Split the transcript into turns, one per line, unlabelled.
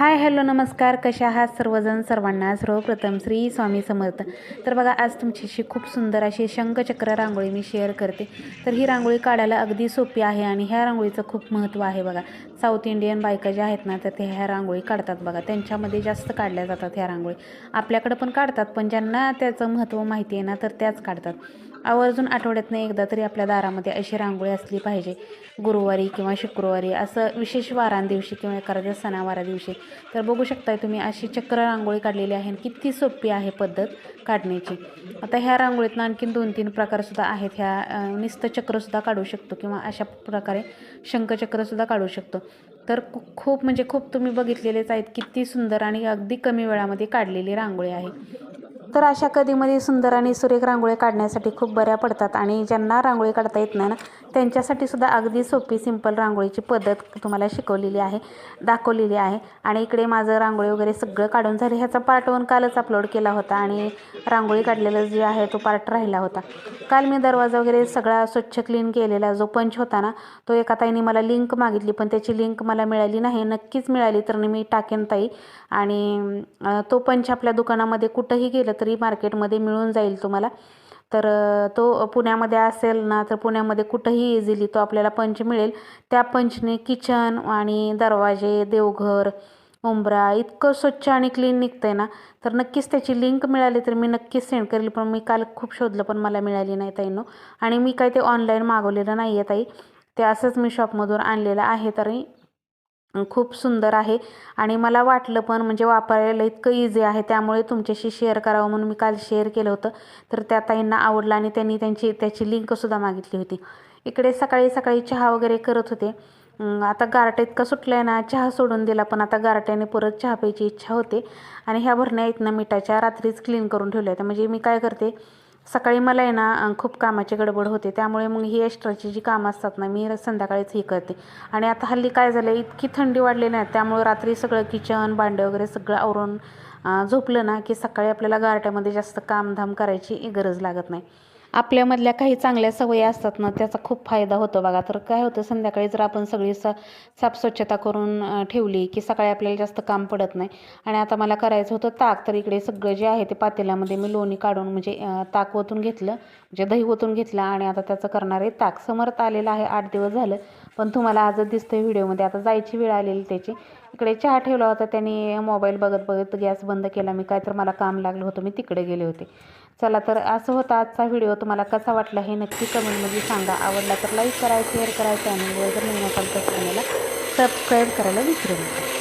Hi hello नमस्कार. कशा आहात सर्वजण? सर्वांना सर्वप्रथम श्री स्वामी समर्थ. तर बघा आज तुमच्याशी खूप सुंदर अशी शंखचक्र रांगोळी मी शेअर करते. तर ही रांगोळी काढायला अगदी सोपी आहे आणि ह्या रांगोळीचं खूप महत्त्व आहे बघा. साऊथ इंडियन बायका ज्या आहेत ना तर ते ह्या रांगोळी काढतात बघा. त्यांच्यामध्ये जास्त काढल्या जातात ह्या रांगोळी. आपल्याकडं पण काढतात पण ज्यांना त्याचं महत्त्व माहिती आहे ना तर त्याच काढतात. आवर्जून आठवड्यातनं एकदा तरी आपल्या दारामध्ये अशी रांगोळी असली पाहिजे. गुरुवारी किंवा शुक्रवारी असं विशेष वारांदिवशी किंवा एखाद्या सणावारा दिवशी तर बघू शकताय तुम्ही अशी चक्र रांगोळी काढलेली आहे आणि किती सोपी आहे पद्धत काढण्याची. आता ह्या रांगोळीतनं आणखीन दोन तीन प्रकारसुद्धा आहेत. ह्या निस्त चक्रसुद्धा काढू शकतो किंवा अशा प्रकारे शंखचक्रसुद्धा काढू शकतो. तर खूप म्हणजे खूप तुम्ही बघितलेलेच आहेत. किती सुंदर आणि अगदी कमी वेळामध्ये काढलेली रांगोळी आहे. तर अशा कधीमध्ये सुंदर आणि सुरेख रांगोळी काढण्यासाठी खूप बऱ्या पडतात आणि ज्यांना रांगोळी काढता येत नाही ना त्यांच्यासाठी सुद्धा अगदी सोपी सिंपल रांगोळीची पद्धत तुम्हाला शिकवलेली आहे दाखवलेली आहे. आणि इकडे माझं रांगोळी वगैरे सगळं काढून झाले. ह्याचा पार्ट वन कालच अपलोड केला होता आणि रांगोळी काढलेला जे आहे तो पार्ट राहिला होता. काल मी दरवाजा वगैरे सगळा स्वच्छ क्लीन केलेला जो पंच होता ना तो एका ताईने मला लिंक मागितली. पण त्याची लिंक मला मिळाली नाही. नक्कीच मिळाली तर मी टाकेन ताई. आणि तो पंच आपल्या दुकानामध्ये कुठंही गेलं तरी मार्केटमध्ये मिळून जाईल तुम्हाला. तर तो पुण्यामध्ये असेल ना तर पुण्यामध्ये कुठंही इझिली तो आपल्याला पंच मिळेल. त्या पंचने किचन आणि दरवाजे देवघर उंबरा इतकं स्वच्छ आणि क्लीन निघतं आहे ना. तर नक्कीच त्याची लिंक मिळाली तर मी नक्कीच सेंड करेल पण मी काल खूप शोधलं पण मला मिळाली नाही ताईंनो. आणि मी काय ते ऑनलाईन मागवलेलं नाही आहे ताई. ते असंच मी शॉपमधून आणलेलं आहे तरी खूप सुंदर आहे. आणि मला वाटलं पण म्हणजे वापरायला इतकं इझी आहे त्यामुळे तुमच्याशी शेअर करावं म्हणून मी काल शेअर केलं होतं. तर त्या ताईंना आवडलं आणि त्यांनी त्यांची त्याची लिंकसुद्धा मागितली होती. इकडे सकाळी सकाळी चहा वगैरे करत होते. आता गारटा इतका सुटला आहे ना चहा सोडून दिला पण आता गारट्याने परत चहा प्यायची इच्छा होते. आणि ह्या भरण्या आहेत ना मिठाच्या रात्रीच क्लीन करून ठेवल्या आहेत म्हणजे मी काय करते सकाळी मला आहे ना खूप कामाची गडबड होते. त्यामुळे मग ही एक्स्ट्राची जी कामं असतात ना मी संध्याकाळीच ही करते. आणि आता हल्ली काय झालं इतकी थंडी वाढलेली आहे त्यामुळे रात्री सगळं किचन भांडे वगैरे सगळं आवरून झोपलं ना की सकाळी आपल्याला गारट्यामध्ये जास्त कामधाम करायची गरज लागत नाही. आपल्यामधल्या काही चांगल्या सवयी असतात ना त्याचा खूप फायदा होतो बघा. तर काय होतं संध्याकाळी जर आपण सगळी सा साफ स्वच्छता करून ठेवली की सकाळी आपल्याला जास्त काम पडत नाही. आणि आता मला करायचं होतं ताक तर इकडे सगळं जे आहे ते पातेल्यामध्ये मी लोणी काढून म्हणजे ताक ओतून घेतलं म्हणजे दही ओतून घेतलं आणि आता त्याचं करणार आहे ताक. समर्थ आलेलं आहे आठ दिवस झालं पण तुम्हाला आजच दिसतं व्हिडिओमध्ये. आता जायची वेळ आलेली त्याची. इकडे चहा ठेवला होता त्याने मोबाईल बघत बघत गॅस बंद केला. मी काय तर मला काम लागलं होतं मी तिकडे गेले होते. चला तर असं होता आजचा व्हिडिओ तुम्हाला कसा वाटला हे नक्की कमेंटमध्ये सांगा. आवडला तर लाईक करा शेअर करा चॅनलवर जर नवीन असाल तर चॅनलला सबस्क्राईब करायला विसरू नका.